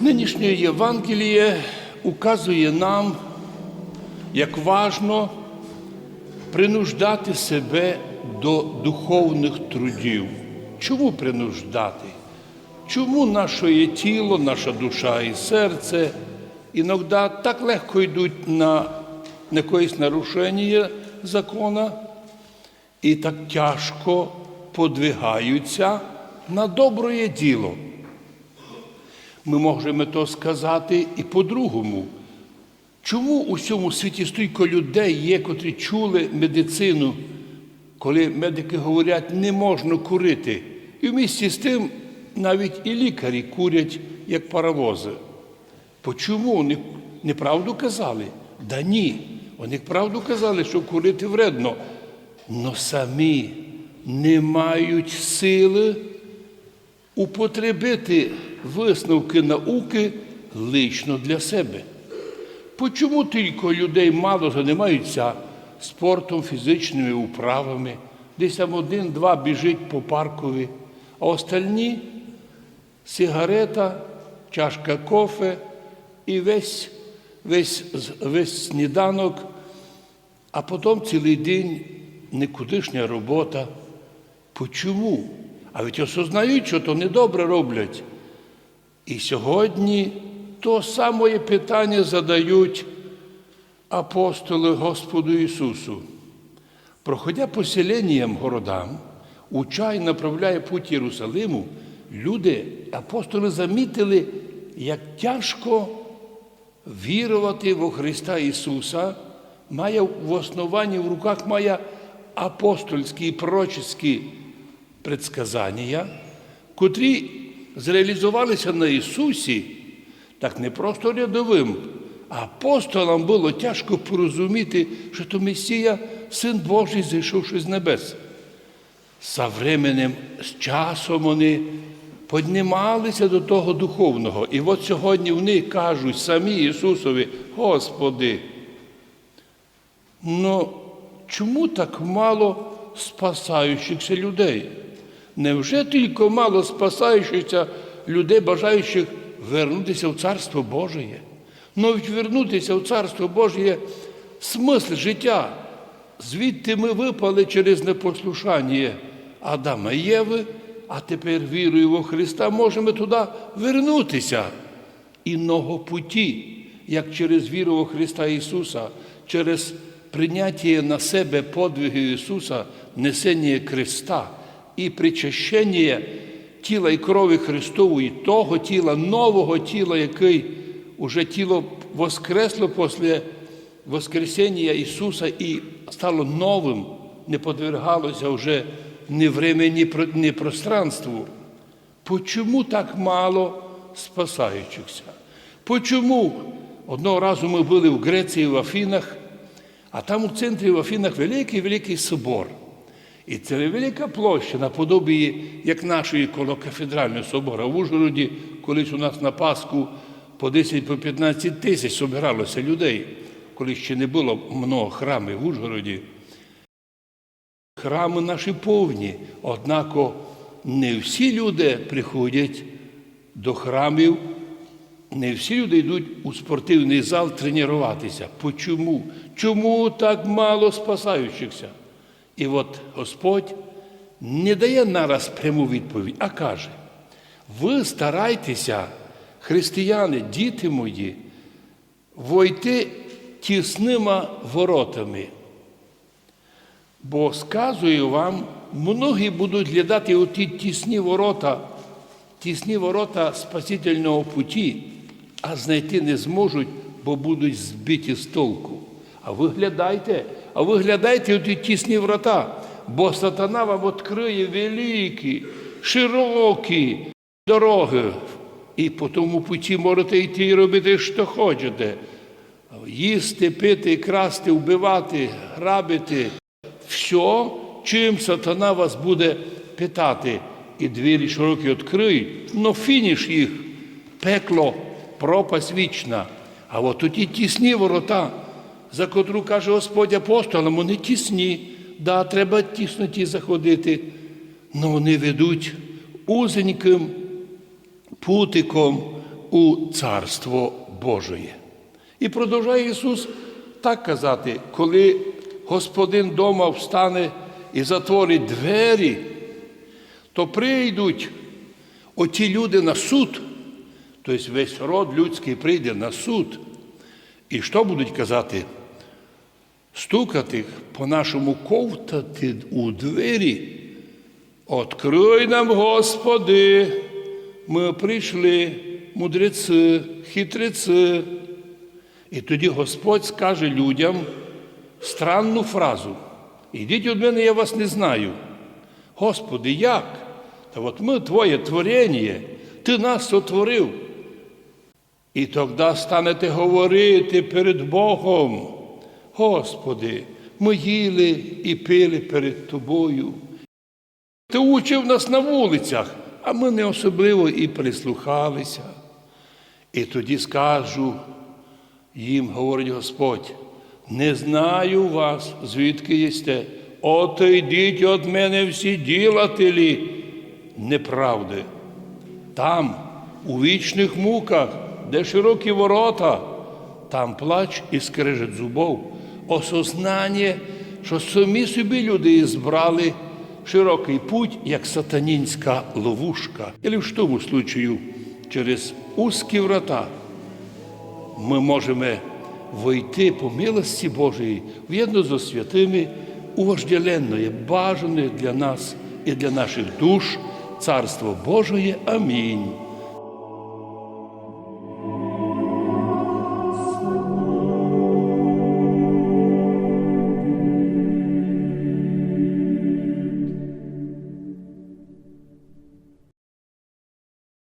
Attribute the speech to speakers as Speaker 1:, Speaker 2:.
Speaker 1: Нинішнє Євангеліє указує нам, як важно принуждати себе до духовних трудів. Чому принуждати? Чому наше тіло, наша душа і серце іноді так легко йдуть на якесь нарушення закона і так тяжко подвигаються на добре діло? Ми можемо то сказати і по-другому. Чому у всьому світі стільки людей є, котрі чули медицину, коли медики говорять, не можна курити. І в місті з тим навіть і лікарі курять, як паровози. Почому? Вони неправду казали? Да ні. Вони правду казали, що курити вредно. Но самі не мають сили употребити висновки науки лично для себе. Почому тільки людей мало займаються спортом, фізичними управами, десь там один-два біжить по паркові, а остальні сигарета, чашка кофе і весь, весь, весь сніданок, а потім цілий день никудишня робота. Почому? А ведь осознають, що то недобре роблять. І сьогодні то саме питання задають апостоли Господу Ісусу. Проходя поселенням городам, учай направляє путь Єрусалиму, люди, апостоли замітили, як тяжко вірувати во Христа Ісуса, має в основанні в руках має апостольські і пророчеські предсказання, котрі зреалізувалися на Ісусі, так не просто рядовим, а апостолам було тяжко порозуміти, що то Месія, Син Божий, зійшовши з небес. Со временем, з часом вони піднімалися до того духовного. І от сьогодні вони кажуть самі Ісусові, Господи, ну чому так мало спасаючихся людей? Невже тільки мало спасаючихся людей, бажаючих вернутися в Царство Божє? Ну, ведь вернутися в Царство Боже смисл життя. Звідти ми випали через непослушання Адама і Єви, а тепер вірою во Христа можемо туди вернутися. Іного путі, як через віру во Христа Ісуса, через прийняття на себе подвигу Ісуса, несення креста і причащення тіла і крові Христової, того тіла, нового тіла, який уже тіло воскресло після Воскресіння Ісуса і стало новим, не подвергалося вже ні времени, ні пространству. Почому так мало спасаючихся? Почому? Одного разу ми були в Греції в Афінах, а там у центрі в Афінах великий-великий собор. І це велика площа наподобі, як нашої коло кафедрального собору. В Ужгороді, колись у нас на Пасху по 10 по 15 тисяч собиралося людей, коли ще не було много храмів в Ужгороді. Храми наші повні, однак не всі люди приходять до храмів, не всі люди йдуть у спортивний зал тренуватися. Почому? Чому так мало спасаючихся? І от Господь не дає нараз пряму відповідь, а каже: ви старайтеся, християни, діти мої, войти тісними воротами. Бо сказую вам, многі будуть глядати у ті тісні ворота, тісні ворота спасительного путі, а знайти не зможуть, бо будуть збиті з толку. А ви глядайте, а ви глядайте у ті тісні врата, бо сатана вам відкриє великі, широкі дороги. І по тому путі можете йти і робити, що хочете. Їсти, пити, красти, вбивати, грабити. Все, чим сатана вас буде питати, і двері широкі відкриють, но фініш їх, пекло, пропасть вічна. А от ті тісні ворота, за котру каже Господь апостолам, вони тісні, да, треба тісно ті заходити, але вони ведуть узеньким путиком у Царство Божоє. І продовжує Ісус так казати, коли Господин дома встане і затворить двері, то прийдуть оті люди на суд, тобто весь род людський прийде на суд. І що будуть казати? Стукати по нашому ковтати у двері. Открой нам, Господи, ми прийшли, мудреці, хитреці. І тоді Господь скаже людям странну фразу. Ідіть від мене, я вас не знаю. Господи, як? Та от ми Твоє творення, Ти нас сотворив. І тоді станете говорити перед Богом. Господи, ми їли і пили перед Тобою. Ти учив нас на вулицях, а ми не особливо і прислухалися. І тоді скажу їм, говорить Господь, не знаю вас, звідки єсте. Отойдіть від мене всі ділателі неправди. Там, у вічних муках, де широкі ворота, там плач і скрежет зубов, осознання, що самі собі люди збрали широкий путь, як сатанінська ловушка. І в тому случаю через узкі врата ми можемо войти по милості Божої в'єдно зі святими у бажане для нас і для наших душ Царство Божоє. Амінь.